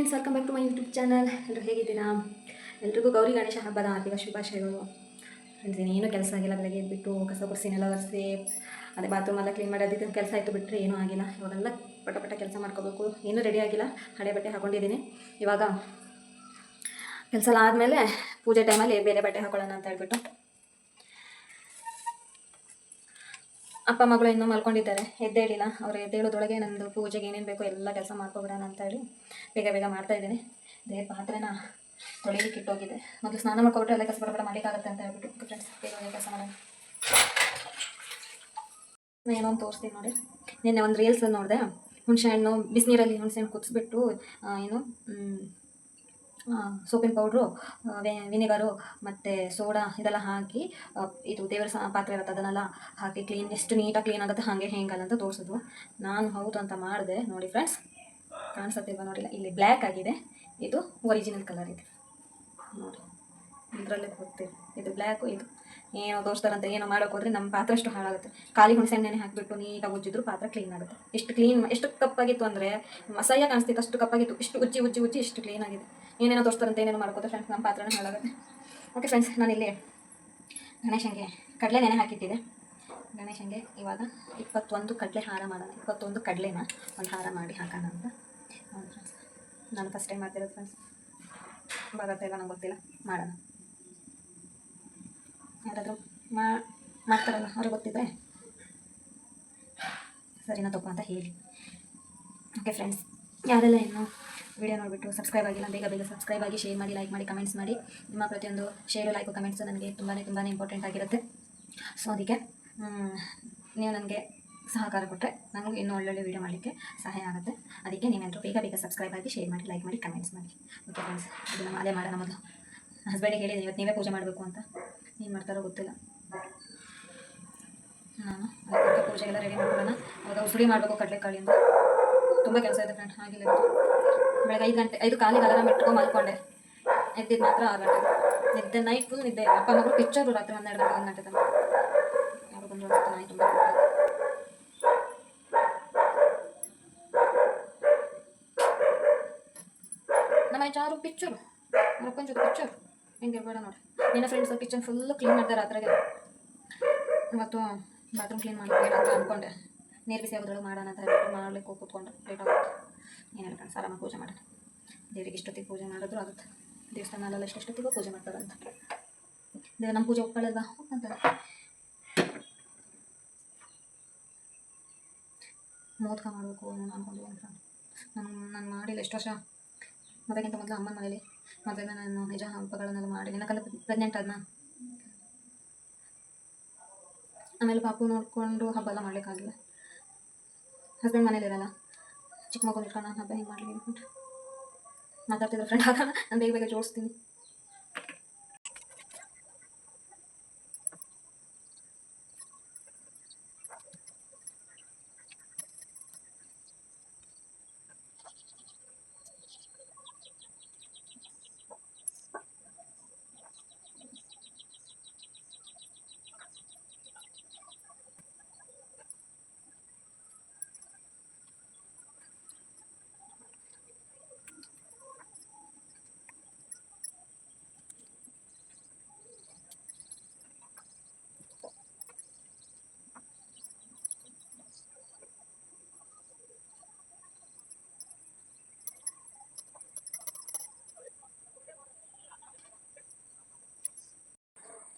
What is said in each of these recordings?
Friends welcome back to my YouTube channel ಎಲ್ಲರೂ ಹೇಗಿದ್ದೀರಾ? ಎಲ್ರಿಗೂ ಗೌರಿ ಗಣೇಶ ಹಬ್ಬದ ಹಾರ್ದಿಕ ಶುಭಾಶಯಗಳು ಫ್ರೆಂಡ್ಸ್ ಇನ್ನೇನು ಕೆಲಸ ಆಗಿಲ್ಲ, ಬೆಳಗ್ಗೆ ಎದ್ಬಿಟ್ಟು ಕಸ ಗುಡಿಸಿನೆಲ್ಲ ಒರೆಸಿ, ಅದೇ ಬಾತ್ರೂಮ್ ಎಲ್ಲ ಕ್ಲೀನ್ ಮಾಡೋದಿದ್ದು ಕೆಲಸ ಆಯಿತು ಬಿಟ್ಟರೆ ಏನೂ ಆಗಿಲ್ಲ. ಇವಾಗೆಲ್ಲ ಪಟ ಪಟ ಕೆಲಸ ಮಾಡ್ಕೋಬೇಕು. ಏನೂ ರೆಡಿ ಆಗಿಲ್ಲ ಹಳೆ ಬಟ್ಟೆ ಹಾಕೊಂಡಿದ್ದೀನಿ. ಇವಾಗ ಕೆಲಸ ಆದಮೇಲೆ ಪೂಜೆ ಟೈಮಲ್ಲಿ ಬೇರೆ ಬಟ್ಟೆ ಹಾಕೊಳ್ಳೋಣ ಅಂತ ಹೇಳ್ಬಿಟ್ಟು ಅಪ್ಪ ಮಗಳು ಇನ್ನೂ ಮಲ್ಕೊಂಡಿದ್ದಾರೆ. ಎದ್ದೇಳಿಲ್ಲ ಅವ್ರು ಎದ್ದೇಳೋದ್ರೊಳಗೆ ನಂದು ಪೂಜೆಗೆ ಏನೇನು ಬೇಕೋ ಎಲ್ಲ ಕೆಲಸ ಮಾಡ್ಕೊಬಿಡೋಣ ಅಂತ ಹೇಳಿ ಬೇಗ ಬೇಗ ಮಾಡ್ತಾ ಇದ್ದೀನಿ. ಅದೇ ಪಾತ್ರೆನ ತೊಳಿಲಿಕ್ಕೆ ಇಟ್ಟೋಗಿದೆ. ಮೊದಲು ಸ್ನಾನ ಮಾಡ್ಕೊಬಿಟ್ರೆ ಎಲ್ಲ ಕೆಲಸ ಬರಬೇಡ ಮಾಡಲಿಕ್ಕಾಗತ್ತೆ ಅಂತ ಹೇಳ್ಬಿಟ್ಟು ಫ್ರೆಂಡ್ಸ್ ಬೇಗ ಬೇಗ ಕೆಲಸ ಮಾಡೋಣ. ನಾನು ಏನೋ ಒಂದು ತೋರಿಸ್ತೀನಿ ನೋಡಿ. ನಿನ್ನೆ ಒಂದು ರೀಲ್ಸ್ ನೋಡಿದೆ. ಹುಣಸೆಹಣ್ಣು ಬಿಸಿನೀರಲ್ಲಿ ಹುಣಸೆಹಣ್ಣು ಕುದಿಸ್ಬಿಟ್ಟು ಆ, ಏನು ಸೋಪಿನ ಪೌಡ್ರು ವಿನೆಗರು ಮತ್ತು ಸೋಡಾ ಇದೆಲ್ಲ ಹಾಕಿ ಇದು ದೇವರ ಪಾತ್ರೆ ಇರುತ್ತೆ ಅದನ್ನೆಲ್ಲ ಹಾಕಿ ಕ್ಲೀನ್ ಎಷ್ಟು ನೀಟಾಗಿ ಕ್ಲೀನ್ ಆಗುತ್ತೆ ಹಾಗೆ ಹೇಗಲ್ಲ ಅಂತ ತೋರಿಸಿದ್ವು. ನಾನು ಹೌದು ಅಂತ ಮಾಡಿದೆ. ನೋಡಿ ಫ್ರೆಂಡ್ಸ್ ಕಾಣಿಸುತ್ತಿಲ್ವ ನೋಡಿಲ್ಲ. ಇಲ್ಲಿ ಬ್ಲ್ಯಾಕ್ ಆಗಿದೆ. ಇದು ಒರಿಜಿನಲ್ ಕಲರ್ ಇದೆ. ನೋಡಿ, ಇದರಲ್ಲೇ ಗೊತ್ತಿಲ್ಲ ಇದು ಬ್ಲ್ಯಾಕು ಇದು ಏನೋ ತೋರಿಸ್ತಾರಂತೆ ಏನೋ ಮಾಡೋಕೆ ಹೋದ್ರೆ ನಮ್ಮ ಪಾತ್ರೆ ಅಷ್ಟು ಹಾಳಾಗುತ್ತೆ. ಖಾಲಿ ಹುಣಸೆಹಣ್ಣೆ ಹಾಕಿಬಿಟ್ಟು ನೀಟಾಗಿ ಉಜ್ಜಿದ್ರು ಪಾತ್ರೆ ಕ್ಲೀನ್ ಆಗುತ್ತೆ. ಎಷ್ಟು ಕ್ಲೀನ್ ಎಷ್ಟು ಕಪ್ಪಾಗಿತ್ತು ಅಂದರೆ ಮಸಾಯ ಕಾಣಿಸ್ತಿತ್ತು, ಅಷ್ಟು ಕಪ್ಪಾಗಿತ್ತು. ಇಷ್ಟು ಉಜ್ಜಿ ಉಜ್ಜಿ ಉಜ್ಜಿ, ಇಷ್ಟು ಕ್ಲೀನ್ ಆಗಿದೆ. ಏನೇನೋ ತೋರಿಸ್ತಾರಂತೆ ಏನೇನೋ ಮಾಡ್ಕೋತ ಫ್ರೆಂಡ್ಸ್ ನಮ್ಮ ಪಾತ್ರನ ಹಾಳಾಗುತ್ತೆ ಓಕೆ ಫ್ರೆಂಡ್ಸ್ ನಾನು ಇಲ್ಲಿ ಗಣೇಶನಿಗೆ ಕಡಲೆ ನೆನೆ ಹಾಕಿಟ್ಟಿದೆ ಗಣೇಶನಿಗೆ ಇವಾಗ ಇಪ್ಪತ್ತೊಂದು ಕಡಲೆ ಹಾರ ಮಾಡೋಣ, ಇಪ್ಪತ್ತೊಂದು ಕಡಲೆನ ಒಂದು ಹಾರ ಮಾಡಿ ಹಾಕೋಣ ಅಂತ. ಹೌದು ನಾನು ಫಸ್ಟ್ ಟೈಮ್ ಮಾಡ್ತಿರೋದು ಫ್ರೆಂಡ್ಸ್ ಬರುತ್ತೆ ಇಲ್ಲ ನಂಗೆ ಗೊತ್ತಿಲ್ಲ. ಮಾಡೋಣ. ಯಾರಾದರೂ ಮಾ, ಮಾಡ್ತಾರಲ್ಲ, ಅವ್ರಿಗೆ ಗೊತ್ತಿದ್ರೆ ಸರಿನಾ ತಪ್ಪು ಅಂತ ಹೇಳಿ. ಓಕೆ ಫ್ರೆಂಡ್ಸ್ ಯಾರೆಲ್ಲ ಇನ್ನು ವಿಡಿಯೋ ನೋಡಿಬಿಟ್ಟು ಸಬ್ಸ್ಕ್ರೈಬ್ ಆಗಿಲ್ಲ ಬೇಗ ಬೇಗ ಸಬ್ಸ್ಕ್ರೈಬ್ ಆಗಿ ಶೇರ್ ಮಾಡಿ ಲೈಕ್ ಮಾಡಿ ಕಮೆಂಟ್ಸ್ ಮಾಡಿ. ನಿಮ್ಮ ಪ್ರತಿಯೊಂದು ಶೇರು ಲೈಕು ಕಮೆಂಟ್ಸು ನನಗೆ ತುಂಬಾ ತುಂಬಾ ಇಂಪಾರ್ಟೆಂಟ್ ಆಗಿರುತ್ತೆ. ಸೊ ಅದಕ್ಕೆ ನೀವು ನನಗೆ ಸಹಕಾರ ಕೊಟ್ಟರೆ ನನಗೂ ಇನ್ನೂ ಒಳ್ಳೊಳ್ಳೆ ವೀಡಿಯೋ ಮಾಡಲಿಕ್ಕೆ ಸಹಾಯ ಆಗುತ್ತೆ. ಅದಕ್ಕೆ ನೀವೆಲ್ಲರೂ ಬೇಗ ಬೇಗ ಸಬ್ಸ್ಕ್ರೈಬ್ ಆಗಿ ಶೇರ್ ಮಾಡಿ ಲೈಕ್ ಮಾಡಿ ಕಮೆಂಟ್ಸ್ ಮಾಡಿ. ಓಕೆ ಫ್ರೆಂಡ್ಸ್ ಅದು ನಮ್ಮ ಅದೇ ಮಾಡೋಣ ಮೊದಲು. ಹಸ್ಬೆಂಡಿಗೆ ಹೇಳಿದ್ದೀನಿ, ಇವತ್ತು ನೀವೇ ಪೂಜೆ ಮಾಡಬೇಕು ಅಂತ. ಏನು ಮಾಡ್ತಾರೋ ಗೊತ್ತಿಲ್ಲ. ನಾನು ಪೂಜೆಗೆಲ್ಲ ರೆಡಿ ಮಾಡ್ಕೊಳ್ಳೋಣ. ಅವಾಗ ಉಸುಳಿ ಮಾಡಬೇಕು ಕಡಲೆಕಾಳಿಂದ. ತುಂಬ ಕೆಲಸ ಇದೆ ಫ್ರೆಂಡ್ ಇವತ್ತು. ಬೆಳಗ್ಗೆ ಐದು ಗಂಟೆ, ಐದು ಕಾಲಿಗೆ ಅಲಾರಾಮ್ ಇಟ್ಕೊಂಡು ಮಲ್ಕೊಂಡೆ. ಎದ್ದಿದ್ದು ಮಾತ್ರ ಆರು ಗಂಟೆ. ನಿದ್ದೆ ನೈಟ್ ಫುಲ್ ನಿದ್ದೆ. ಅಪ್ಪ ಮಗಳು ಪಿಕ್ಚರು ರಾತ್ರಿ ಹನ್ನೆರಡು ಒಂದು ಗಂಟೆ ತನಕ. ಯಾರು ಅನ್ಸುತ್ತೆ ನಾಯಿ ನಮ್ಮ ಚಾರು ಪಿಕ್ಚರು ರೊಕ್ಕನ ಜೊತೆ ಪಿಕ್ಚರ್ ಬೇಡ ನೋಡಿ. ನಿನ್ನ ಫ್ರೆಂಡ್ಸ್ ಕಿಚನ್ ಫುಲ್ ಕ್ಲೀನ್ ಮಾಡ್ತಾರೆ ರಾತ್ರಿಗೆ. ಮತ್ತು ಬಾತ್ರೂಮ್ ಕ್ಲೀನ್ ಮಾಡ್ಬೇಕು ಅಂತ ಅಂದ್ಕೊಂಡೆ ನೀರು ಬಿಸಿ ಆಗೋದ್ರೊಳಗೆ ಮಾಡೋಣ ಅಂತ ಮಾಡಲಿಕ್ಕೆ ಹೋಗಿ ಬೇಡ ಲೇಟ್ ಆಗುತ್ತೆ ಏನಿಲ್ಲ ಫ್ರೆಂಡ್ಸ್ ಆರಾಮಾಗಿ ಪೂಜೆ ಮಾಡೋಣ ದೇವರಿಗೆ ಇಷ್ಟೊತ್ತಿಗೆ ಪೂಜೆ ಮಾಡಿದ್ರು ಆಗುತ್ತೆ. ದೇವಸ್ಥಾನಲ್ಲೆಲ್ಲ ಎಷ್ಟೊತ್ತಿಗೂ ಪೂಜೆ ಮಾಡ್ತಾರಂತ ದೇವ ನಮ್ಮ ಪೂಜೆ ಒಪ್ಕೊಳ್ಳಲ್ವಾ ಅಂತಾರೆ ಮೋದಕ ಮಾಡಬೇಕು, ನಾನು ಅನ್ಕೊಂಡು ಅಂತ. ನಾನು ನಾನು ಮಾಡಿಲ್ಲ ಎಷ್ಟು ವರ್ಷ? ಮದುವೆಗಿಂತ ಮೊದಲು ಅಮ್ಮನ ಮನೇಲಿ. ಮದುವೆಗೆ ನಾನು ನಿಜ ಹಬ್ಬಗಳನ್ನೆಲ್ಲ ಮಾಡಿ ನಿನ್ನಕಲ್ಲ ಪ್ರೆಗ್ನೆಂಟ್ ಅದನ್ನ ಆಮೇಲೆ ಪಾಪು ನೋಡಿಕೊಂಡು ಹಬ್ಬ ಎಲ್ಲ ಮಾಡಲಿಕ್ಕಾಗಿಲ್ಲ. ಹಸ್ಬೆಂಡ್ ಮನೇಲಿರಲ್ಲ ಚಿಕ್ಕ ಮಗು ಇಟ್ಕೊಂಡು ನಾನು ಹಬ್ಬ ಹೆಂಗೆ ಮಾಡಲಿ ಅನ್ಕೊಂಡು ಮಾತಾಡ್ತಿದ್ರು ಫ್ರೆಂಡ್ ಆಗ. ನಾನು ಬೇಗ ಬೇಗ ಜೋಡಿಸ್ತೀನಿ.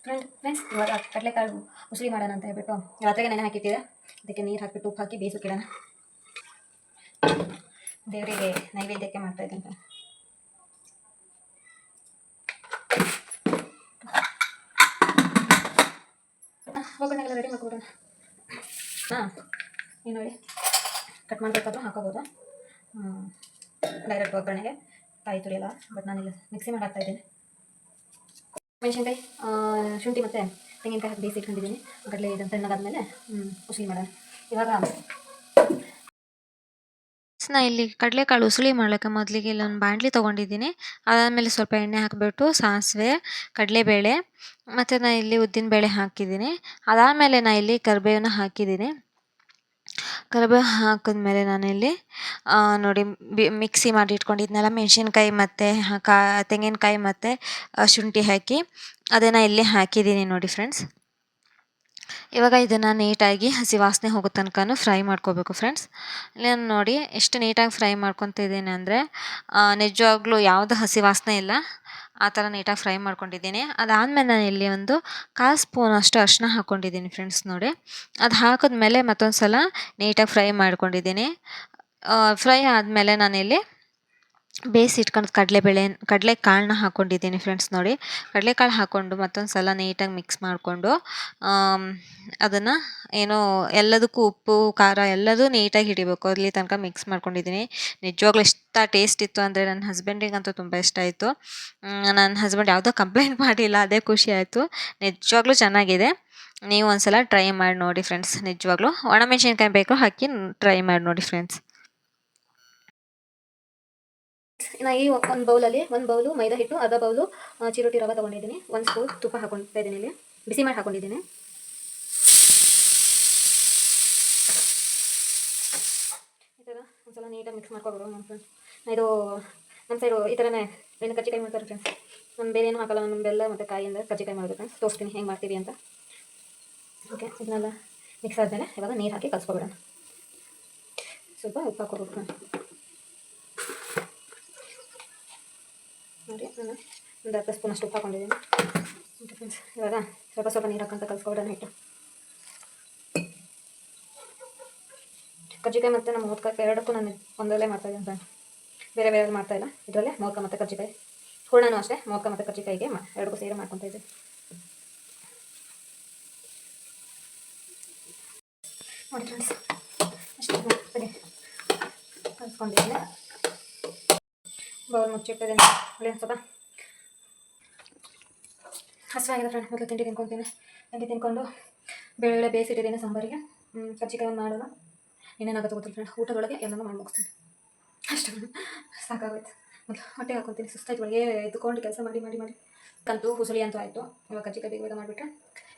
ಫ್ರೆಂಡ್ ಫ್ರೆಂಡ್ಸ್ ಇವಾಗ ಕಡಲೆಕಾಳು ಉಸಿರಿ ಮಾಡೋಣ ಅಂತ ಹೇಳ್ಬಿಟ್ಟು ರಾತ್ರಿಗೆ ನೆನೆ ಹಾಕಿಟ್ಟಿದೆ. ಅದಕ್ಕೆ ನೀರು ಹಾಕಿಬಿಟ್ಟು ಉಪ್ಪು ಹಾಕಿ ಬೇಯಿಸೋಕಿಡೋಣ ದೇವರಿಗೆ ನೈವೇದ್ಯಕ್ಕೆ ಮಾಡ್ತಾ ಇದ್ದೀನಿ ಒಗ್ಗರಣೆಗೆಲ್ಲ ರೆಡಿ ಮಾಡ್ಕೊಬಿಡೋಣ ಹಾಂ ಏನು ನೋಡಿ. ಕಟ್ ಮಾಡಬೇಕಾದ್ರೂ ಹಾಕೋಬೋದು. ಡೈರೆಕ್ಟ್ ಒಗ್ಗರಣೆಗೆ ಕಾಯಿ ತುರಿಯಲ್ಲ ಬಟ್ ಬಟ್ ನಾನಿಲ್ಲ ಮಿಕ್ಸಿ ಮಾಡಿ ಹಾಕ್ತಾ ಇದ್ದೀನಿ. ಮೆಣಸಿನ್ಕಾಯಿ ಶುಂಠಿ. ಮತ್ತು ತೆಂಗಿನಕಾಯಿ ಹಾಕಿ ಬೇಯಿಸಿ ಇಟ್ಕೊಂಡಿದ್ದೀನಿ. ಕಡಲೆ ಇದು ತಣ್ಣಗಾದ್ಮೇಲೆ ಉಸಿರಿ ಮಾಡೋಣ. ಇವಾಗ ನಾ ಇಲ್ಲಿ ಕಡಲೆಕಾಳು ಉಸುಳಿ ಮಾಡೋಕ್ಕೆ ಮೊದಲಿಗೆ ಇಲ್ಲೊಂದು ಬಾಣಲಿ ತೊಗೊಂಡಿದ್ದೀನಿ. ಅದಾದಮೇಲೆ ಸ್ವಲ್ಪ ಎಣ್ಣೆ ಹಾಕಿಬಿಟ್ಟು ಸಾಸಿವೆ, ಕಡಲೆಬೇಳೆ, ಮತ್ತು ನಾನು ಇಲ್ಲಿ ಉದ್ದಿನಬೇಳೆ ಹಾಕಿದ್ದೀನಿ. ಅದಾದಮೇಲೆ ನಾ ಇಲ್ಲಿ ಕರಿಬೇವನ್ನ ಹಾಕಿದ್ದೀನಿ. ಕರಿಬೇವು ಹಾಕಿದ್ಮೇಲೆ ನಾನಿಲ್ಲಿ ನೋಡಿ, ಬಿ ಮಿಕ್ಸಿ ಮಾಡಿ ಇಟ್ಕೊಂಡಿದ್ನಲ್ಲ, ಮೆಣಸಿನ್ಕಾಯಿ ಮತ್ತು ಕಾ, ತೆಂಗಿನಕಾಯಿ ಮತ್ತು ಶುಂಠಿ ಹಾಕಿ, ಅದನ್ನು ಇಲ್ಲಿ ಹಾಕಿದ್ದೀನಿ ನೋಡಿ ಫ್ರೆಂಡ್ಸ್ ಇವಾಗ ಇದನ್ನು ನೀಟಾಗಿ ಹಸಿ ವಾಸನೆ ಹೋಗೋ ತನಕನೂ ಫ್ರೈ ಮಾಡ್ಕೋಬೇಕು ಫ್ರೆಂಡ್ಸ್ ನಾನು ನೋಡಿ, ಎಷ್ಟು ನೀಟಾಗಿ ಫ್ರೈ ಮಾಡ್ಕೊತಿದ್ದೀನಿ ಅಂದರೆ ನಿಜವಾಗ್ಲೂ ಯಾವುದು ಹಸಿ ವಾಸನೆ ಇಲ್ಲ, ಆ ಥರ ನೀಟಾಗಿ ಫ್ರೈ ಮಾಡ್ಕೊಂಡಿದ್ದೀನಿ. ಅದಾದಮೇಲೆ ನಾನು ಇಲ್ಲಿ ಒಂದು ಕಾಲು ಸ್ಪೂನ್ ಅಷ್ಟು ಅರಿಶಿನ ಹಾಕ್ಕೊಂಡಿದ್ದೀನಿ ಫ್ರೆಂಡ್ಸ್ ನೋಡಿ. ಅದು ಹಾಕಿದ್ಮೇಲೆ ಮತ್ತೊಂದು ಸಲ ನೀಟಾಗಿ ಫ್ರೈ ಮಾಡ್ಕೊಂಡಿದ್ದೀನಿ. ಫ್ರೈ ಆದಮೇಲೆ ನಾನಿಲ್ಲಿ ಬೇಯಿಸಿಟ್ಕೊಂಡು ಕಡಲೆಬೇಳೆ ಕಡಲೆಕಾಳನ್ನ ಹಾಕ್ಕೊಂಡಿದ್ದೀನಿ ಫ್ರೆಂಡ್ಸ್ ನೋಡಿ. ಕಡಲೆಕಾಳು ಹಾಕ್ಕೊಂಡು ಮತ್ತೊಂದು ಸಲ ನೀಟಾಗಿ ಮಿಕ್ಸ್ ಮಾಡಿಕೊಂಡು ಅದನ್ನು ಏನೋ ಎಲ್ಲದಕ್ಕೂ ಉಪ್ಪು, ಖಾರ ಎಲ್ಲದೂ ನೀಟಾಗಿ ಹಿಡಿಬೇಕು. ಅಲ್ಲಿ ತನಕ ಮಿಕ್ಸ್ ಮಾಡ್ಕೊಂಡಿದ್ದೀನಿ. ನಿಜವಾಗ್ಲೂ ಇಷ್ಟ ಟೇಸ್ಟ್ ಇತ್ತು ಅಂದರೆ ನನ್ನ ಹಸ್ಬೆಂಡಿಗಂತೂ ತುಂಬ ಇಷ್ಟ ಆಯಿತು. ನನ್ನ ಹಸ್ಬೆಂಡ್ ಯಾವುದೋ ಕಂಪ್ಲೇಂಟ್ ಮಾಡಿಲ್ಲ, ಅದೇ ಖುಷಿ ಆಯಿತು. ನಿಜವಾಗ್ಲೂ ಚೆನ್ನಾಗಿದೆ. ನೀವು ಒಂದು ಸಲ ಟ್ರೈ ಮಾಡಿ ನೋಡಿ ಫ್ರೆಂಡ್ಸ್ ನಿಜವಾಗ್ಲೂ ಒಣಮೆಣಸಿನ್ಕಾಯಿ ಬೇಕು ಹಾಕಿ ಟ್ರೈ ಮಾಡಿ ನೋಡಿ ಫ್ರೆಂಡ್ಸ್ ನಾ ಈ ಒಂದು ಬೌಲಲ್ಲಿ ಒಂದು ಬೌಲು ಮೈದಾ ಹಿಟ್ಟು, ಅರ್ಧ ಬೌಲು ಚಿರೋಟಿ ರವೆ ತೊಗೊಂಡಿದ್ದೀನಿ. ಒಂದು ಸ್ಪೂನ್ ತುಪ್ಪ ಹಾಕೊಳ್ತಾ ಇದ್ದೀನಿ ಇಲ್ಲಿ. ಬಿಸಿ ಮಾಡಿ ಹಾಕೊಂಡಿದ್ದೀನಿ. ಈ ಥರ ಒಂದ್ಸಲ ನೀಟಾಗಿ ಮಿಕ್ಸ್ ಮಾಡ್ಕೊಬೋದು ನಮ್ಮ ಫ್ರೆಂಡ್ಸ್ ಇದು ನಮ್ಮ ಸೈಡು ಈ ಥರನೇ ಏನು ಕಜ್ಜಿಕಾಯಿ ಮಾಡ್ತಾರೆ ಫ್ರೆಂಡ್ಸ್ ನಮ್ಮ ಬೇರೆ ಏನು ಹಾಕಲ್ಲ ನಮ್ಮ ಬೆಲ್ಲ ಮತ್ತು ಕಾಯಿಯಿಂದ ಕಜ್ಜಿಕಾಯಿ ಮಾಡೋದು ಫ್ರೆಂಡ್ಸ್ ತೋರಿಸ್ತೀನಿ ಹೆಂಗೆ ಮಾಡ್ತೀವಿ ಅಂತ. ಓಕೆ ಇದನ್ನೆಲ್ಲ ಮಿಕ್ಸ್ ಆದಮೇಲೆ ಇವಾಗ ನೀರು ಹಾಕಿ ಕಲಿಸ್ಕೊಬಿಡೋಣ. ಸ್ವಲ್ಪ ಉಪ್ಪು ಹಾಕೋಬೇಕು ಫ್ರೆಂಡ್ಸ್ ನೋಡಿ, ನಾನು ಒಂದು ಅರ್ಧ ಸ್ಪೂನ್ ಅಷ್ಟು ಉಪ್ಪು ಹಾಕೊಂಡಿದ್ದೀನಿ ಓಕೆ ಫ್ರೆಂಡ್ಸ್ ಇವಾಗ ಸ್ವಲ್ಪ ಸ್ವಲ್ಪ ನೀರು ಹಾಕಂತ ಕಲ್ಸ್ಕೊಬಿಡೋಣ ಹಿಟ್ಟು ಕರ್ಜಿಕಾಯಿ ಮತ್ತು ನಮ್ಮ ಮೋದಕ ಎರಡಕ್ಕೂ ನಾನು ಒಂದರಲ್ಲೇ ಮಾಡ್ತಾಯಿದ್ದೀನಿ ಫ್ರೆಂಡ್ ಬೇರೆ ಬೇರೆ ಮಾಡ್ತಾ ಇಲ್ಲ. ಇದರಲ್ಲೇ ಮೋದಕ ಮತ್ತು ಕರ್ಜಿಕಾಯಿ. ಹೂರ್ಣನೂ ಅಷ್ಟೇ, ಮೋದಕ ಮತ್ತು ಕಜ್ಜಿಕಾಯಿಗೆ ಎರಡಕ್ಕೂ ಸೇರಿ ಮಾಡ್ಕೊತಾ ಇದ್ದೆ ನೋಡಿ ಫ್ರೆಂಡ್ಸ್ ಅಷ್ಟೇ. ಕಲ್ಸ್ಕೊಂಡಿದ್ದೀನಿ. ಬೌಲ್ ಮುಚ್ಚಿಟ್ಟಿದ್ದೀನಿ ಒಂದು ಸ್ವಲ್ಪ ಹಸಿವಾಗಿದೆ ಫ್ರೆಂಡ್ ಮೊದಲು ತಿಂಡಿ ತಿನ್ಕೊತೀನಿ ತಿಂಡಿ ತಿನ್ಕೊಂಡು ಬೆಳ್ಳುಳ್ಳಿ ಬೇಯಿಸಿಟ್ಟಿದ್ದೀನಿ ಸಾಂಬಾರಿಗೆ ಕಜ್ಜಿಕಾಯಿ ಮಾಡೋಣ ಇನ್ನೇನಾಗುತ್ತೆ ಗೊತ್ತಿಲ್ಲ ಫ್ರೆಂಡ್ ಊಟದೊಳಗೆ ಎಲ್ಲನೂ ಮಾಡಿ ಮುಗಿಸ್ತೀನಿ ಅಷ್ಟು ಸಾಕಾಗೋಯ್ತು ಮೊದಲು ಹೊಟ್ಟೆ ಹಾಕೊತೀನಿ ಸುಸ್ತಾಯ್ತು ಒಳಗೆ ಎದ್ದುಕೊಂಡು ಕೆಲಸ ಮಾಡಿ ಮಾಡಿ ಮಾಡಿ ಕಂತು ಹುಸುಳಿ ಅಂತೂ ಆಯಿತು ಇವಾಗ ಕಜ್ಜಿಕಾಯಿ ಬೇಗ ಬೇಗ ಮಾಡಿಬಿಟ್ರೆ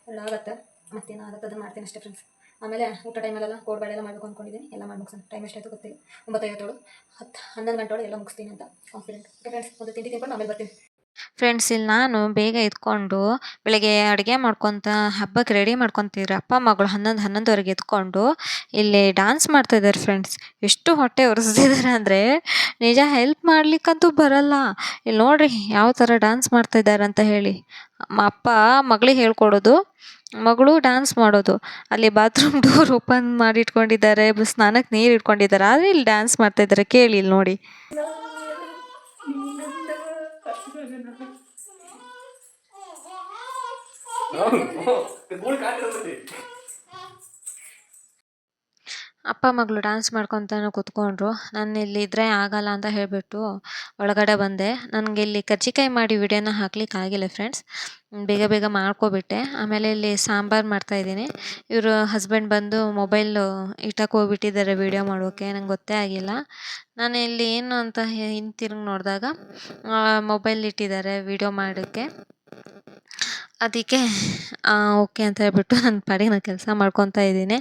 ಎಲ್ಲ ಆಗುತ್ತೆ ಮತ್ತೇನು ಆಗುತ್ತೆ ಅದನ್ನು ಮಾಡ್ತೀನಿ ಅಷ್ಟೇ ಫ್ರೆಂಡ್ಸ್ ಆಮೇಲೆ ಊಟ ಟೈಮಲ್ಲೆಲ್ಲ ಕೋಡ್ ಎಲ್ಲ ಮಾಡಬೇಕು ಅಂದ್ಕೊಂಡಿದ್ದೀನಿ ಎಲ್ಲ ಮಾಡಿ ಮುಗಿಸೋಣ. ಟೈಮ್ ಎಷ್ಟಾಯ್ತು ಗೊತ್ತಿಲ್ಲ. ಒಂಬತ್ತೈವತ್ತೇಳು ಹತ್ತು ಹನ್ನೊಂದು ಗಂಟೆ ಒಳಗೆ ಎಲ್ಲ ಮುಗಿಸ್ತೀನಿ ಅಂತ. ಕಾನ್ಫಿಡೆಂಟ್ ಓಕೆ ಫ್ರೆಂಡ್ಸ್ ಒಂದು ತಿಂಡಿ ತಿನ್ಕೊಂಡು ಆಮೇಲೆ ಬರ್ತೀನಿ. ಫ್ರೆಂಡ್ಸ್ ಇಲ್ಲಿ ನಾನು ಬೇಗ ಎದ್ಕೊಂಡು ಬೆಳಗ್ಗೆ ಅಡುಗೆ ಮಾಡ್ಕೊತ ಹಬ್ಬಕ್ಕೆ ರೆಡಿ ಮಾಡ್ಕೊತಿದ್ರು ಅಪ್ಪ ಮಗಳು ಹನ್ನೊಂದು, ಹನ್ನೊಂದುವರೆಗೆ ಎದ್ಕೊಂಡು ಇಲ್ಲಿ ಡ್ಯಾನ್ಸ್ ಮಾಡ್ತಾ ಇದ್ದಾರೆ ಫ್ರೆಂಡ್ಸ್ ಎಷ್ಟು ಹೊಟ್ಟೆ ಒರೆಸ್ತಿದ್ದಾರೆ ಅಂದರೆ ನಿಜ ಹೆಲ್ಪ್ ಮಾಡ್ಲಿಕ್ಕಂತೂ ಬರಲ್ಲ. ಇಲ್ಲಿ ನೋಡ್ರಿ ಯಾವ ಥರ ಡ್ಯಾನ್ಸ್ ಮಾಡ್ತಾ ಇದ್ದಾರೆ ಅಂತ ಹೇಳಿ. ಅಪ್ಪ, ಮಗಳಿಗೆ ಹೇಳ್ಕೊಡೋದು, ಮಗಳು ಡ್ಯಾನ್ಸ್ ಮಾಡೋದು. ಅಲ್ಲಿ ಬಾತ್ರೂಮ್ ಡೋರ್ ಓಪನ್ ಮಾಡಿ ಇಟ್ಕೊಂಡಿದ್ದಾರೆ ಸ್ನಾನಕ್ಕೆ ನೀರು ಇಟ್ಕೊಂಡಿದ್ದಾರೆ. ಆದರೆ ಇಲ್ಲಿ ಡ್ಯಾನ್ಸ್ ಮಾಡ್ತಾ ಇದ್ದಾರೆ. ಕೇಳಿ ಇಲ್ಲಿ ನೋಡಿ. అవును మోడు కాదు ಅಪ್ಪ ಮಗಳು ಡ್ಯಾನ್ಸ್ ಮಾಡ್ಕೊತಾನೆ ಕೂತ್ಕೊಂಡ್ರು. ನಾನು ಇಲ್ಲಿ ಇದ್ರೆ ಆಗಲ್ಲ ಅಂತ ಹೇಳಿಬಿಟ್ಟು ಒಳಗಡೆ ಬಂದೆ. ನನಗೆ ಇಲ್ಲಿ ಕರ್ಜಿಕಾಯಿ ಮಾಡಿ ವಿಡಿಯೋನ ಹಾಕ್ಲಿಕ್ಕೆ ಆಗಿಲ್ಲ ಫ್ರೆಂಡ್ಸ್ ಬೇಗ ಬೇಗ ಮಾಡ್ಕೊಬಿಟ್ಟೆ. ಆಮೇಲೆ ಇಲ್ಲಿ ಸಾಂಬಾರು ಮಾಡ್ತಾಯಿದ್ದೀನಿ ಇವರು ಹಸ್ಬೆಂಡ್ ಬಂದು ಮೊಬೈಲು ಇಟ್ಟಕ್ಕೆ ಹೋಗ್ಬಿಟ್ಟಿದ್ದಾರೆ ವಿಡಿಯೋ ಮಾಡೋಕ್ಕೆ ನಂಗೆ ಗೊತ್ತೇ ಆಗಿಲ್ಲ. ನಾನು ಇಲ್ಲಿ ಏನು ಅಂತ ಹಿಂತಿರುಗಿ ನೋಡಿದಾಗ ಮೊಬೈಲ್ ಇಟ್ಟಿದ್ದಾರೆ ವಿಡಿಯೋ ಮಾಡೋಕ್ಕೆ. ಅದಕ್ಕೆ ಓಕೆ ಅಂತ ಹೇಳ್ಬಿಟ್ಟು ನನ್ನ ಪಾಡಿಗೆ ನಾನು ಕೆಲಸ ಮಾಡ್ಕೊತಾ ಇದ್ದೀನಿ.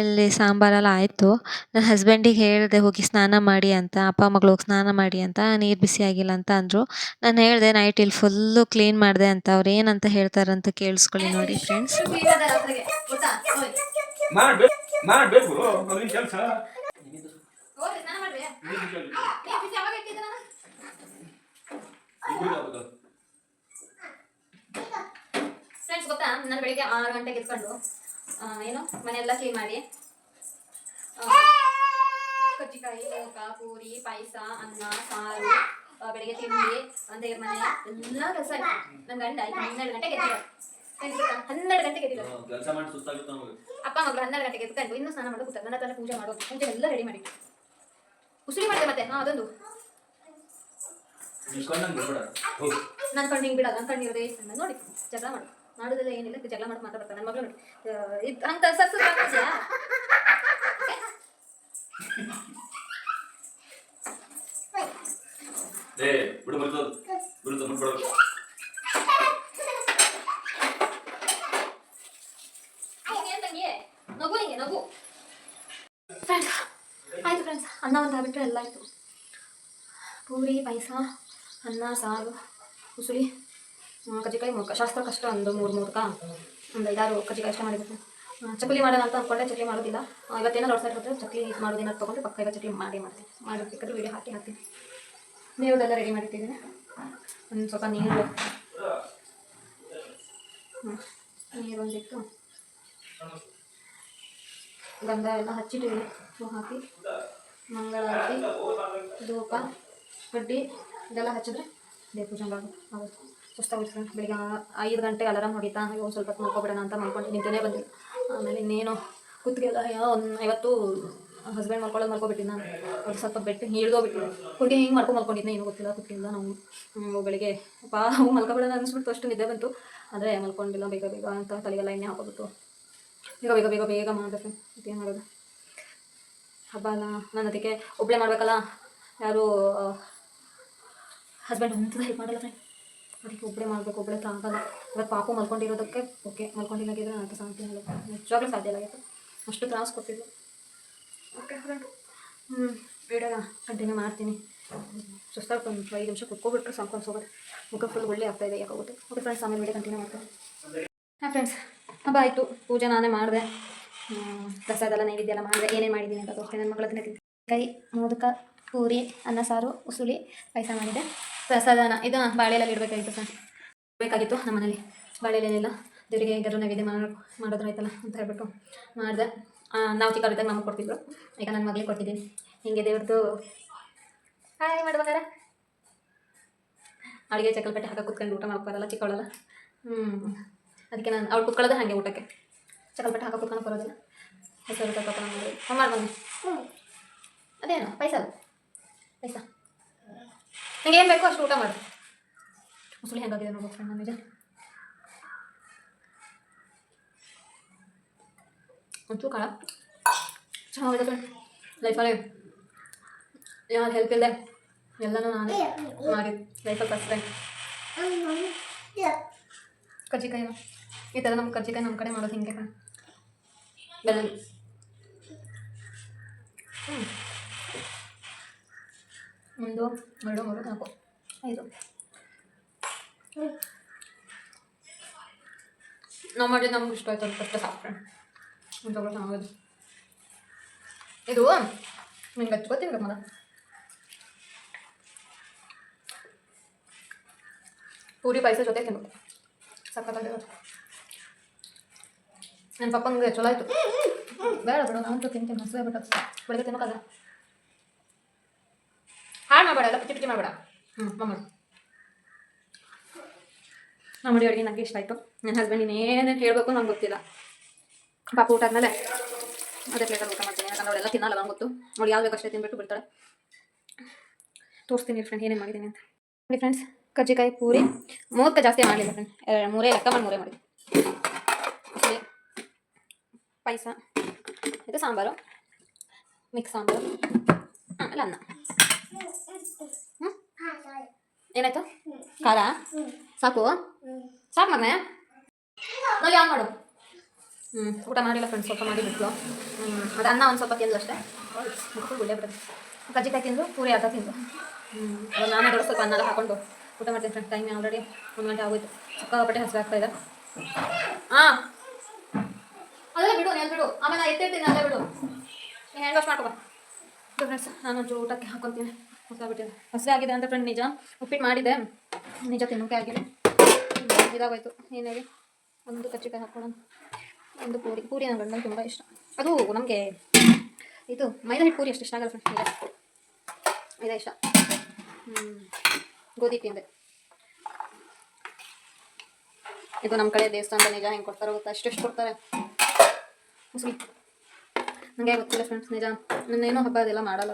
ಇಲ್ಲಿ ಸಾಂಬಾರೆಲ್ಲ ಆಯಿತು. ನನ್ನ ಹಸ್ಬೆಂಡಿಗೆ ಹೇಳಿದೆ ಹೋಗಿ ಸ್ನಾನ ಮಾಡಿ ಅಂತ ಅಪ್ಪ ಮಗಳು ಹೋಗಿ ಸ್ನಾನ ಮಾಡಿ ಅಂತ ನೀರು ಬಿಸಿ ಆಗಿಲ್ಲ ಅಂತ ಅಂದರು. ನಾನು ಹೇಳಿದೆ ನೈಟ್ ಇಲ್ಲಿ ಫುಲ್ಲು ಕ್ಲೀನ್ ಮಾಡಿದೆ ಅಂತ ಅವ್ರು ಏನಂತ ಹೇಳ್ತಾರಂತ ಕೇಳಿಸ್ಕೊಳ್ಳಿ ನೋಡಿ ಫ್ರೆಂಡ್ಸ್ ಮಾಡ್ಬೇಕು ಮಾಡ್ಬೇಕು ಅದೇನು ಕೆಲಸ ಫ್ರೆಂಡ್ಸ್ ಗೊತ್ತಾ ನಾನು ಬೆಳಿಗ್ಗೆ ಆರು ಗಂಟೆಗೆ ಎತ್ಕೊಂಡು ಏನು ಮನೆಯೆಲ್ಲ ಕ್ಲೀನ್ ಮಾಡಿ ಕಚ್ಚಿಕಾಯಿ ಕಜ್ಜಿಕಾಯಿ ಪೂರಿ ಪಾಯಸ ಅನ್ನ ಸಾರು ಬೆಳಿಗ್ಗೆ ತಿಂಡಿ ಅಂದ್ರೆ ಮನೆ ಎಲ್ಲ ಕೆಲಸ ಆಯ್ತು. ನನ್ನ ಗಂಡ ಹನ್ನೆರಡು ಗಂಟೆಗೆ ಹನ್ನೆರಡು ಗಂಟೆಗೆ ಅಪ್ಪ ಮಗಳು ಹನ್ನೆರಡು ಗಂಟೆಗೆ ಎತ್ಕೊಂಡು ಇನ್ನೂ ಸ್ನಾನ ಮಾಡೋದು ಕೂತಾರೆ ನನ್ನ ಪೂಜೆ ಮಾಡೋದು ಪೂಜೆ ಎಲ್ಲ ರೆಡಿ ಮಾಡಿ. ಉಸಿರಿ ಮಾಡಿದೆ ಮತ್ತೆ. ಹಾ ಅದೊಂದು. ನಾನು ಕಣ್ಣಿಂಗ್ ಬಿಡೋದು ನನ್ನ ಕಣ್ಣಿರೋದೇ ನೋಡಿ ಜಗಳ ಮಾಡು. ಮಾಡೋದೆಲ್ಲ ಏನಿಲ್ಲ ಜಗಳ ಮಾಡಿ ಮಾತಾಡ್ತಾರೆ ನನ್ನ ಮಗಳು ನೋಡಿ ಇದು ಅಂತ ಸಕ್ಸಸ್ ಆಗ್ತಿದ್ಯಾ ಏ ಬಿಡು ಬರ್ತದ ಬಿಡುತ್ತ ಬಿಡ್ಬೇಡ ಎಲ್ಲ ಆಯಿತು ಪೂರಿ ಪಾಯಸ ಅನ್ನ ಸಾರು ಉಸುಳಿ ಹ್ಮ್, ಕಜ್ಜಿಕಾಯಿ ಮುಖ ಶಾಸ್ತ್ರ ಕಷ್ಟ ಒಂದು ಮೂರು ಮೂರ್ಕ ಒಂದು ಐದಾರು ಕಜ್ಜಿಕಾಯಿ ಇಷ್ಟ ಮಾಡಿಬಿಟ್ಟು ಚಕ್ಲಿ ಮಾಡೋಣ ಅಂತ ಅಂದ್ಕೊಂಡೆ ಚಕ್ಲಿ ಮಾಡೋದಿಲ್ಲ. ಇವತ್ತೇನೋ ನೋಡ್ತಾ ಹೋದ್ರೆ ಚಕ್ಲಿ ಇದು ಮಾಡೋದೇನ ತೊಗೊಂಡು ಪಕ್ಕ ಈಗ ಚಕ್ಲಿ ಮಾಡಿ ಮಾಡ್ತೀನಿ. ಮಾಡಿರ್ತಿದ್ರು ವಿಡಿಯೋ ಹಾಕಿ ಹಾಕ್ತೀನಿ. ನೀರುದೆಲ್ಲ ರೆಡಿ ಮಾಡಿಟ್ಟಿದ್ದೀನಿ. ಒಂದು ಸ್ವಲ್ಪ ನೀರು. ನೀರು ಒಂದಿಟ್ಟು. ಗಂಧ ಎಲ್ಲ ಹಚ್ಚಿಟ್ಟಿದ್ದೀನಿ ಹೂ ಹಾಕಿ ಮಂಗಳಾರತಿ ಧೂಪ, ಕಡ್ಡಿ, ಇದೆಲ್ಲ ಹಚ್ಚಿದ್ರೆ ದೇವ್ ಪೂಜೆ ಆಗುತ್ತೆ ಸುಸ್ತಾಗುತ್ತೆ ಬೆಳಿಗ್ಗೆ ಐದು ಗಂಟೆಗೆ ಅಲಾರಾಮ್ ಹೊಡಿತಾ, ಅಯ್ಯೋ ಸ್ವಲ್ಪ ಹೊತ್ತು ಮಲ್ಕೊಬಿಡೋಣ ಅಂತ ಮಲ್ಕೊಂಡು ನಿಂತೇ ಬಂದಿಲ್ಲ ಆಮೇಲೆ ಇನ್ನೇನು ಕುತ್ತಿಗೆಲ್ಲ ಒಂದು ಐವತ್ತು ಹಸ್ಬೆಂಡ್ ಮಲ್ಕೊಳ್ಳೋದು ಮಲ್ಕೊಬಿಟ್ಟಿದ್ದ ನಾನು ಸ್ವಲ್ಪ ಬೆಟ್ಟು ಹಿಡ್ದೋಗ್ಬಿಟ್ಟಿದ್ದೆ ಹುಡುಗಿ ಹಿಂಗೆ ಮಾಡ್ಕೊಂಡು ಮಲ್ಕೊಂಡಿದ್ದೆ ಏನೂ ಗೊತ್ತಿಲ್ಲ ಕುತ್ತಿಲ್ಲ ನಾವು ಬೆಳಿಗ್ಗೆ ಪಾ ಮಲ್ಕೊಬಿಡೋಣ ಅನಿಸ್ಬಿಟ್ಟು ಅಷ್ಟು ನಿದ್ದೆ ಬಂತು. ಆದರೆ ಮಲ್ಕೊಂಡಿಲ್ಲ, ಬೇಗ ಬೇಗ ಅಂತ ತಲೆಗೆಲ್ಲ ಎಣ್ಣೆ ಹಾಕೋಬಿಟ್ಟು. ಬೇಗ ಬೇಗ ಬೇಗ ಬೇಗ ಮಾಡಬೇಕು ಏನು ಮಾಡೋದು? ಹಬ್ಬ ಅಲ್ಲ, ನಾನು ಅದಕ್ಕೆ ಒಬ್ಬಳೇ ಮಾಡಬೇಕಲ್ಲ. ಯಾರು ಹಸ್ಬೆಂಡ್ ಅಂತದ ಹೆಲ್ಪ್ ಮಾಡಲ್ಲ ಫ್ರೆಂಡ್ ಅದಕ್ಕೆ ಒಬ್ಬಳೇ ಮಾಡಬೇಕು ಒಬ್ಬಳೆ ತಾಗಲ್ಲ ಇವತ್ತು ಪಾಪು ಮಲ್ಕೊಂಡಿರೋದಕ್ಕೆ, ಓಕೆ ಮಲ್ಕೊಂಡಿಲ್ಲಾಗಿದ್ರೆ ನನಗೆ ಸಾಧ್ಯ ಆಗಲ್ಲ ನಿಜವಾಗ್ಲೂ ಸಾಧ್ಯ ಆಗಿತ್ತು ಅಷ್ಟು ತ್ರಾಸು ಕೊಟ್ಟಿದ್ದು. ಓಕೆ ಹ್ಞೂ ಕಂಟಿನ್ಯೂ ಮಾಡ್ತೀನಿ. ಸುಸ್ತಾಗಿ ಒಂದು ಐದು ನಿಮಿಷ ಕುತ್ಕೊಬಿಟ್ರೆ ಸಾಕು ಹೋಗೋದು ಮುಖ ಫುಲ್ ಒಳ್ಳೆ ಆಗ್ತಾಯಿದೆ ಇದೆ ಯಾಕಾಗುತ್ತೆ ಓಕೆ ಫ್ರೆಂಡ್ಸ್ ಆಮೇಲೆ ವಿಡಿಯೋ ಕಂಟಿನ್ಯೂ ಮಾಡ್ತೀನಿ. ಹಾಂ ಫ್ರೆಂಡ್ಸ್ ಹಬ್ಬ ಆಯಿತು. ಪೂಜೆ ನಾನೇ ಮಾಡಿದೆ. ಪ್ರಸಾದ ಎಲ್ಲ ನೈವೇದ್ಯ ಮಾಡಿದೆ. ಏನೇ ಮಾಡಿದ್ದೀನಿ ಅಂತ ಗೊತ್ತೆ ನನ್ನ ಮಗಳ ದಿನ ಕೈ ಮೋದಕ, ಪೂರಿ, ಅನ್ನ ಸಾರು, ಉಸುಳಿ, ಪಾಯಸ ಮಾಡಿದೆ. ಪ್ರಸಾದನ ಇದು ಬಾಳೆಲೆಲ್ಲ ಇಡಬೇಕಾಗಿತ್ತು ಸರ್ ಬೇಕಾಗಿತ್ತು ನಮ್ಮ ಮನೇಲಿ ಬಾಳೆಲೆಲ್ಲ ದೇವರಿಗೆ ಗರು ನೈವೇದ್ಯ ಮಾಡೋ ಮಾಡೋದ್ರಾಯ್ತಲ್ಲ ಅಂತ ಹೇಳ್ಬಿಟ್ಟು ಮಾಡಿದೆ ನಾವು ಚಿಕ್ಕವರಿದ್ದಾಗ ನಮಗೆ ಕೊಡ್ತಿದ್ರು ಈಗ ನನ್ನ ಮಗಳಿಗೆ ಕೊಟ್ಟಿದ್ದೀನಿ ಹಿಂಗೆ ದೇವ್ರದ್ದು ಹಾಯ್ ಮಾಡ್ಬೇಕಾರೆ ಅಡುಗೆ ಚಕ್ಕಲ್ಪಟ್ಟೆ ಹಾಕಿ ಕುತ್ಕೊಂಡು ಊಟ ಮಾಡ್ಬಾರಲ್ಲ ಚಿಕ್ಕವಳಲ್ಲ ಹ್ಞೂ ಅದಕ್ಕೆ ನಾನು ಅವ್ಳು ಕುತ್ಕೊಳ್ಳೋದು ಹಾಗೆ ಊಟಕ್ಕೆ ಚಕ್ಕಲ್ಪಟ್ಟೆ ಹಾಕಿ ಕುತ್ಕೊಂಡು ಬರೋದಿಲ್ಲ ಹೆಸರು ತಗೊಳ್ಕೊಂಡು ಮಾಡಿ ಮಾಡಿ ಬನ್ನಿ ಹ್ಞೂ ಅದೇನು ಪೈಸಾ ಪೈಸ ನಿಂಗೆ ಏನು ಬೇಕೋ ಅಷ್ಟು ಊಟ ಮಾಡಿ ಮುಸುಳಿ ಹೆಂಗಾಗಿದೆ ನೋಡೋ ಫ್ರೆಂಡ್ ನಮಗೆ ಒಂಚೂರು ಕಾಳ. ಚೆನ್ನಾಗಿದೆ ಫ್ರೆಂಡ್ ಲೈಫಲ್ಲಿ ಯಾರು ಹೆಲ್ಪ್ ಇಲ್ಲದೆ ಎಲ್ಲನೂ ನಾನೇ ಮಾಡಿ. ಲೈಫಲ್ಲಿ ಫಸ್ಟ್ ಟೈಮ್ ಕಜ್ಜಿಕಾಯಿ ಈ ಥರ ನಮ್ಮ ಕಜ್ಜಿಕಾಯಿ ನಮ್ಮ ಕಡೆ ಮಾಡೋದು ಹಿಂಗೆ ಬೆಲ್ಲ ಒಂದು ಎರಡು, ಮೂರು, ನಾಲ್ಕು, ಐದು. ನಾವು ಮಾಡಿದ್ದು ನಮ್ಗೆ ಇಷ್ಟ ಆಯ್ತು ಅಂತ ಸಾಕು ಇದು, ನಿಂಗೆ ಹಚ್ಕೋತೀನಿ ಮಗ ಪೂರಿ ಪಾಯಸ ಜೊತೆ ತಿನ್ನು. ಸಕ್ಕತ್ತಾಗಿರೋದು ನನ್ನ ಪಪ್ಪಂಗೆ ಚಲೋ ಆಯಿತು. ಬೇಡ ಬಿಡು, ನಾನು ತಿಂತೀನಿ, ಹಸುವೆ ಬಿಟ್ಟು ಬೆಳಗ್ಗೆ ತಿನ್ನೋಕ್ಕಾಗ ಹಾಳು ಪಿಚ್ಚಿ ಮಾಡಬೇಡ. ಹ್ಞೂ ಅಡುಗೆ ನನಗೆ ಇಷ್ಟ ಆಯಿತು. ನನ್ನ ಹಸ್ಬೆಂಡ್ ಇನ್ನೇನು ಹೇಳಬೇಕು ನಂಗೆ ಗೊತ್ತಿಲ್ಲ. ಪಾಪ ಊಟ ಆದಮೇಲೆ ಅದೇ ಪ್ಲೇಟಲ್ಲಿ ಊಟ ಮಾಡ್ತೀನಿ. ಯಾಕಂದ್ರೆ ಅವಳೆಲ್ಲ ತಿನ್ನಲ್ಲ ನಂಗೆ ಗೊತ್ತು. ಅವಳು ಯಾವ್ದು ಬೇಕಷ್ಟೇ ತಿನ್ಬಿಟ್ಟು ಬಿಡ್ತಾಳೆ. ತೋರಿಸ್ತೀನಿ ಫ್ರೆಂಡ್ ಏನೇನು ಮಾಡಿದ್ದೀನಿ ಅಂತ. ನೋಡಿ ಫ್ರೆಂಡ್ಸ್ ಕಜ್ಜಿಕಾಯಿ ಪೂರಿ. ಮೂವತ್ತು ಜಾಸ್ತಿ ಮಾಡಲಿಲ್ಲ ಫ್ರೆಂಡ್ ಮೂರೇ ಲೆಕ್ಕ ಮಾಡಿ ಮೂರೇ ಮಾಡಿ ಪಾಯಸ, ಇದು ಸಾಂಬಾರು. ಮಿಕ್ಸ್ ಸಾಂಬಾರು. ಆಮೇಲೆ ಅನ್ನ. ಏನಾಯ್ತು? ಖಾರ ಸಾಕು? ಸಾಕು ಮಗನೇ ನೋಡಿ ಯಾವ ಮಾಡು? ಹ್ಞೂ ಊಟ ಮಾಡಿಲ್ಲ ಫ್ರೆಂಡ್ಸ್ ಸ್ವಲ್ಪ ಮಾಡಿ ಬಿಟ್ಲು. ಹ್ಞೂ ಅದು ಅನ್ನ ಒಂದು ಸ್ವಲ್ಪ ತಿಂದು ಅಷ್ಟೇ. ಮಕ್ಕಳು ಗುಳ್ಳೆ ಬಿಡೋದು ಕಜ್ಜಿಕಾಯಿ ತಿಂದು ಪೂರಿ ಅರ್ಧ ತಿಂದು ಹ್ಞೂ ನಾನು ನಾನೇ ದೊಡ್ಡ ಸ್ವಲ್ಪ ಅನ್ನೆಲ್ಲ ಹಾಕೊಂಡು ಊಟ ಮಾಡ್ತೀನಿ ಫ್ರೆಂಡ್ ಟೈಮ್ ಆಲ್ರೆಡಿ ಒಂದು ಗಂಟೆ ಆಗೋಯ್ತು. ಸಿಕ್ಕಾಪಟ್ಟೆ ಹಸಿರು ಆಗ್ತಾ ಇದೆ ಹಾಂ ಅಲ್ಲೇ ಬಿಡು ಎಲ್ಲ ಬಿಡು. ಆಮೇಲೆ ನಾನು ಎತ್ತಿರ್ತೀನಿ ಅಲ್ಲೇ ಬಿಡು. ನೀನು ಹ್ಯಾಂಡ್ ವಾಶ್ ಮಾಡ್ಕೊ ಫ್ರೆಂಡ್ಸ್ ನಾನು ಒಂಚೂರು ಊಟಕ್ಕೆ ಹಾಕೊತೀನಿ. ಹೊಸಾಗ್ಬಿಟ್ಟಿದೆ ಹಸಿ ಆಗಿದೆ ಅಂತ ಫ್ರೆಂಡ್ ನಿಜ. ಉಪ್ಪಿಟ್ಟು ಮಾಡಿದೆ ನಿಜ ತಿನ್ನೋಕೆ ಆಗಿದೆ ಇದಾಗೋಯ್ತು. ಏನಾಗಿ ಒಂದು ಕಚ್ಚಿಕಾಯಿ ಹಾಕೊಳ್ಳೋಣ ಒಂದು ಪೂರಿ. ಪೂರಿ ನನ್ನ ನಂಗೆ ತುಂಬ ಇಷ್ಟ. ಅದು ನಮಗೆ ಇದು ಮೈದಾ ಪೂರಿ ಅಷ್ಟು ಇಷ್ಟ ಆಗಲ್ಲ ಫ್ರೆಂಡ್ ಇದೆ ಇಷ್ಟ. ಗೋಧಿ ತಿಂದೆ ಇದು ನಮ್ಮ ಕಡೆ ದೇವಸ್ಥಾನದ ನಿಜ ಹೆಂಗೆ ಕೊಡ್ತಾರೆ ಗೊತ್ತಾ? ಅಷ್ಟೆಷ್ಟು ಕೊಡ್ತಾರೆ. ನನಗೆ ಗೊತ್ತಿಲ್ಲ ಫ್ರೆಂಡ್ಸ್ ನಿಜ. ನಾನೇನೋ ಹಬ್ಬ ಅದೆಲ್ಲ ಮಾಡಲ್ಲ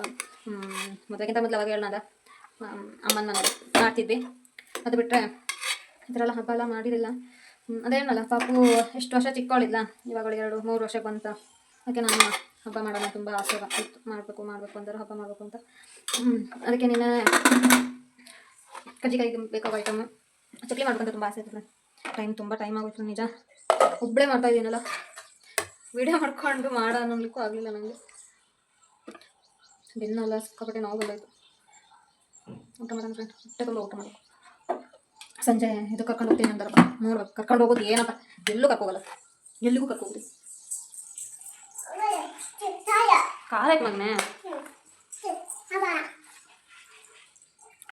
ಮದುವೆಗಿಂತ ಮೊದಲು ಅವಾಗ ಹೇಳೋಣ ಅಮ್ಮನ ಮನೇಲಿ ಮಾಡ್ತಿದ್ವಿ. ಅದು ಬಿಟ್ಟರೆ ಈ ಥರ ಎಲ್ಲ ಹಬ್ಬ ಎಲ್ಲ ಮಾಡಿರಲಿಲ್ಲ. ಅದೇನಲ್ಲ, ಪಾಪು ಎಷ್ಟು ವರ್ಷ ಚಿಕ್ಕವಳಿಲ್ಲ ಇವಾಗ ಎರಡು, ಮೂರು ವರ್ಷ ಬಂತ. ಅದಕ್ಕೆ ನಾನು ಹಬ್ಬ ಮಾಡೋಣ ತುಂಬ ಆಸೆ ಇತ್ತು, ಮಾಡಬೇಕು ಮಾಡಬೇಕು ಅಂತಾರೆ ಹಬ್ಬ ಮಾಡಬೇಕು ಅಂತ. ಅದಕ್ಕೆ ನೀನು ಕಜ್ಜಿಕಾಯಿಗೆ ಬೇಕಾಗೋ ಐಟಮ್ ಚಕ್ಲಿ ಮಾಡ್ಕೊಂತ ತುಂಬ ಆಸೆ ಇತ್ತು ಟೈಮ್ ತುಂಬ ಟೈಮ್ ಆಗೋಯ್ತು ನಿಜ. ಒಬ್ಬಳೇ ಮಾಡ್ತಾ ಇದ್ದೀನಲ್ಲ ವಿಡಿಯೋ ಮಾಡ್ಕೊಂಡು ಮಾಡೋ ಅನ್ನೋಲಿಕ್ಕೂ ಆಗಲಿಲ್ಲ ನನಗೆ ಬೆನ್ನೆಲ್ಲ ಸಿಕ್ಕಾಪಟ್ಟೆ ನೋವು ಬಂದಾಯಿತು ಊಟ ಮಾಡೋಣ ಫ್ರೆಂಡ್ ಹೊಟ್ಟೆ ತುಂಬ ಊಟ ಮಾಡಬೇಕು ಸಂಜೆ ಇದು ಕರ್ಕೊಂಡು ಹೋಗ್ತೀನಿ ಅಂದಾರಪ್ಪ ನೋಡ್ಬೇಕು ಕರ್ಕೊಂಡು ಹೋಗೋದು ಏನಪ್ಪ ಎಲ್ಲೂ ಕರ್ಕೋಗಲ್ಲ ಎಲ್ಲಿಗೂ ಕರ್ಕೋಗ್ರಿ ಕಾಲಕ್ಕೆ ಮಗನೇ